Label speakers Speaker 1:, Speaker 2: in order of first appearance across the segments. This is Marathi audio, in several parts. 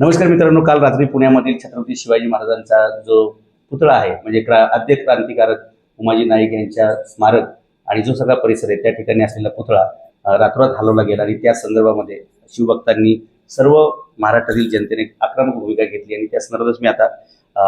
Speaker 1: नमस्कार मित्रांनो काल रात्री पुण्यामधील छत्रपती शिवाजी महाराजांचा जो पुतळा आहे म्हणजे क्रा आद्य क्रांतिकारक उमाजी नाईक यांच्या स्मारक आणि जो सगळा परिसर आहे त्या ठिकाणी असलेला पुतळा अ, रातोरात हलवला गेला आणि त्या संदर्भामध्ये शिवभक्तांनी सर्व महाराष्ट्रातील जनतेने आक्रमक भूमिका घेतली आणि त्या संदर्भातच मी आता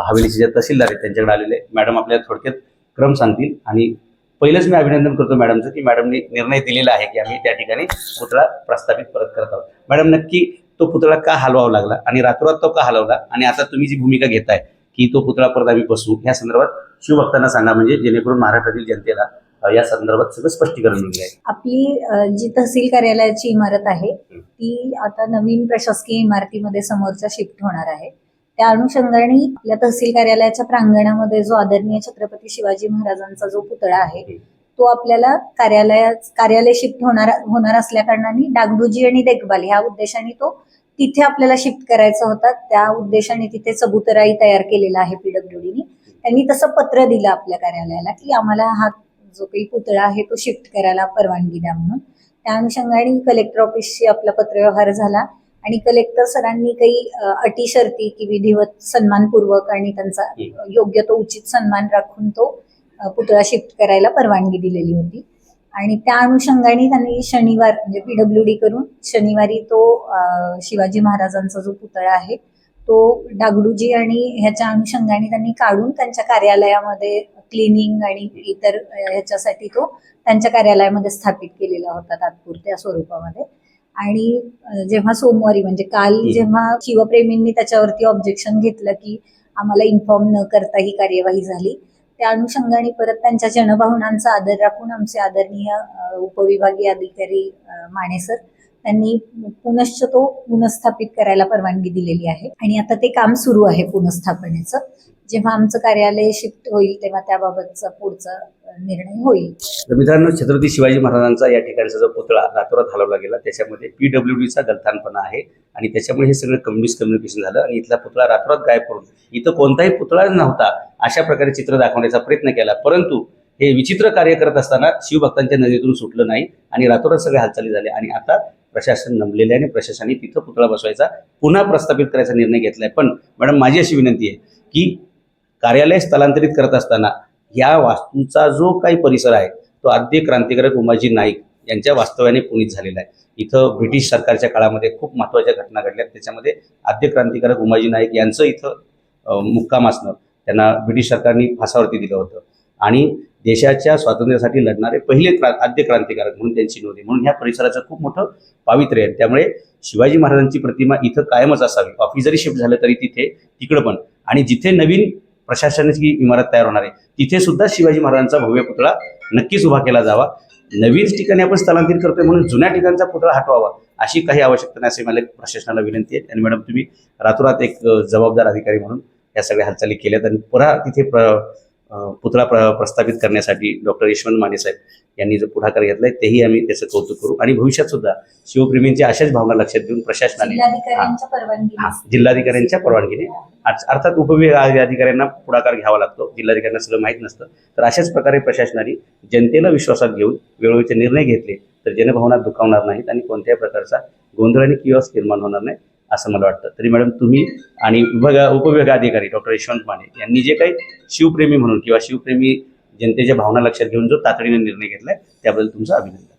Speaker 1: हवेलीचे जे तहसीलदार आहेत त्यांच्याकडे आलेले मॅडम आपल्याला थोडक्यात क्रम सांगतील आणि पहिलंच मी अभिनंदन करतो मॅडमचं की मॅडमने निर्णय दिलेला आहे की आम्ही त्या ठिकाणी पुतळा प्रस्थापित परत करत आहोत. मॅडम नक्की तो पुतळा का हलवावा लागला? आणि रातोरात तो का हलवला? आणि आता तुम्ही जी भूमिका घेताय की तो पुतळा परत आम्ही बसवू या संदर्भात शिवभक्तांना सांगा. म्हणजे जेणेकरून महाराष्ट्रातील जनतेला या संदर्भात सगळं स्पष्टीकरण
Speaker 2: आपली जी तहसील कार्यालयाची इमारत आहे ती आता नवीन प्रशासकीय इमारतीमध्ये समोरच्या शिफ्ट होणार आहे. त्या अनुषंगाने आपल्या तहसील कार्यालयाच्या प्रांगणामध्ये जो आदरणीय छत्रपती शिवाजी महाराजांचा जो पुतळा आहे तो आपल्याला कार्यालयात कार्यालय शिफ्ट होणार होणार असल्या कारणाने डागडुजी आणि देखभाल ह्या उद्देशाने तो तिथे आपल्याला शिफ्ट करायचा होता. त्या उद्देशाने तिथे चबुतराई तयार केलेला आहे पीडब्ल्यूडीने. त्यांनी तसं पत्र दिलं आपल्या कार्यालयाला की आम्हाला हा जो काही पुतळा आहे तो शिफ्ट करायला परवानगी द्या म्हणून. त्या अनुषंगाने कलेक्टर ऑफिसशी आपला पत्रव्यवहार झाला आणि कलेक्टर सरांनी काही अटी शर्ती की विधिवत सन्मानपूर्वक आणि त्यांचा. योग्य तो उचित सन्मान राखून तो पुतळा शिफ्ट करायला परवानगी दिलेली होती आणि त्या अनुषंगाने त्यांनी शनिवार म्हणजे पीडब्ल्यू डी करून शनिवारी तो शिवाजी महाराजांचा जो पुतळा आहे तो डागडूजी आणि ह्याच्या अनुषंगाने त्यांनी काढून त्यांच्या कार्यालयामध्ये क्लिनिंग आणि इतर ह्याच्यासाठी तो त्यांच्या कार्यालयामध्ये स्थापित केलेला होता तात्पुरत्या स्वरूपामध्ये आणि जेव्हा सोमवारी म्हणजे काल. जेव्हा शिवप्रेमींनी त्याच्यावरती ऑब्जेक्शन घेतलं की आम्हाला इन्फॉर्म न करता ही कार्यवाही झाली त्या अनुषंगाने परत त्यांच्या जनभावनांचा आदर राखून आमचे आदरणीय उपविभागीय अधिकारी माने सर त्यांनी पुनश्च तो पुनस्थापित करायला परवानगी दिलेली आहे. आणि आता ते काम सुरू आहे पुनस्थापनेचं. जेव्हा आमचं कार्यालय शिफ्ट होईल तेव्हा त्याबाबतचा पुढचा निर्णय होईल.
Speaker 1: तर मित्रांनो छत्रपती शिवाजी महाराजांचा या ठिकाणचा जो पुतळा रातोरात हलवला गेला त्याच्यामध्ये पीडब्ल्यू डीचा गलथानपणा आहे आणि त्याच्यामुळे हे सगळं मिसकम्युनिकेशन झालं आणि इथला पुतळा रातोरात गायब करून इथं कोणताही पुतळा नव्हता. अशा प्रकारे चित्र दाखवण्याचा प्रयत्न केला. परंतु हे विचित्र कार्य करत असताना शिवभक्तांच्या नजरेतून सुटलं नाही आणि रातोरात सगळ्या हालचाली झाल्या आणि आता प्रशासन नमलेले आणि प्रशासनाने तिथं पुतळा बसवायचा पुन्हा प्रस्थापित करायचा निर्णय घेतलाय. पण मॅडम माझी अशी विनंती आहे की कार्यालय स्थलांतरित करत असताना या वास्तूचा जो काही परिसर आहे तो आद्य क्रांतिकारक उमाजी नाईक यांच्या वास्तव्याने पुनीत झालेला आहे. इथं ब्रिटिश सरकारच्या काळामध्ये खूप महत्त्वाच्या घटना घडल्या. त्याच्यामध्ये आद्य क्रांतिकारक उमाजी नाईक यांचं इथं मुक्काम असणं त्यांना ब्रिटिश सरकारने फासावरती दिलं होतं. आणि देशाच्या स्वातंत्र्यासाठी लढणारे पहिले क्रा आद्य क्रांतिकारक म्हणून त्यांची नोंद आहे. म्हणून ह्या परिसराचं खूप मोठं पावित्र्य आहे. त्यामुळे शिवाजी महाराजांची प्रतिमा इथं कायमच असावी. ऑफिस जरी शिफ्ट झालं तरी तिथे तिकडं पण. आणि जिथे नवीन प्रशासनाची इमारत तयार होणार आहे तिथे सुद्धा शिवाजी महाराजांचा भव्य पुतळा नक्कीच उभा केला जावा. नवीन ठिकाणी आपण स्थलांतरित करतोय म्हणून जुन्या ठिकाणचा पुतळा हटवावा अशी काही आवश्यकता नाही असे मला प्रशासनाला विनंती आहे. आणि मॅडम तुम्ही रातोरात एक जबाबदार अधिकारी म्हणून या सगळ्या हालचाली केल्यात आणि पुन्हा तिथे प्र पुतळा प्र प्रस्थापित करण्यासाठी डॉक्टर यशवंत माने साहेब यांनी जो पुढाकार घेतलाय तेही आम्ही त्याचं कौतुक करू. आणि भविष्यात सुद्धा शिवप्रेमींची अशाच भावना लक्षात घेऊन प्रशासनाने
Speaker 2: जिल्हाधिकाऱ्यांच्या परवानगी
Speaker 1: जिल्हाधिकाऱ्यांच्या परवानगीने. अर्थ- अर्थात उपविभाग अधिकाऱ्यांना पुढाकार घ्यावा लागतो. जिल्हाधिकाऱ्यांना सगळं माहीत नसतं. तर अशाच प्रकारे प्रशासनाने जनतेला विश्वासात घेऊन वेळोवेळीचे निर्णय घेतले तर जनभावना दुखावणार नाहीत आणि कोणत्याही प्रकारचा गोंधळ आणि किओस निर्माण होणार नाही. असं मला वाटतं. तरी मॅडम तुम्ही आणि विभाग उपविभागाधिकारी डॉक्टर यशवंत माने यांनी जे काही शिवप्रेमी म्हणून किंवा शिवप्रेमी जनतेच्या भावना लक्षात घेऊन जो तातडीने निर्णय घेतलाय त्याबद्दल तुमचं अभिनंदन.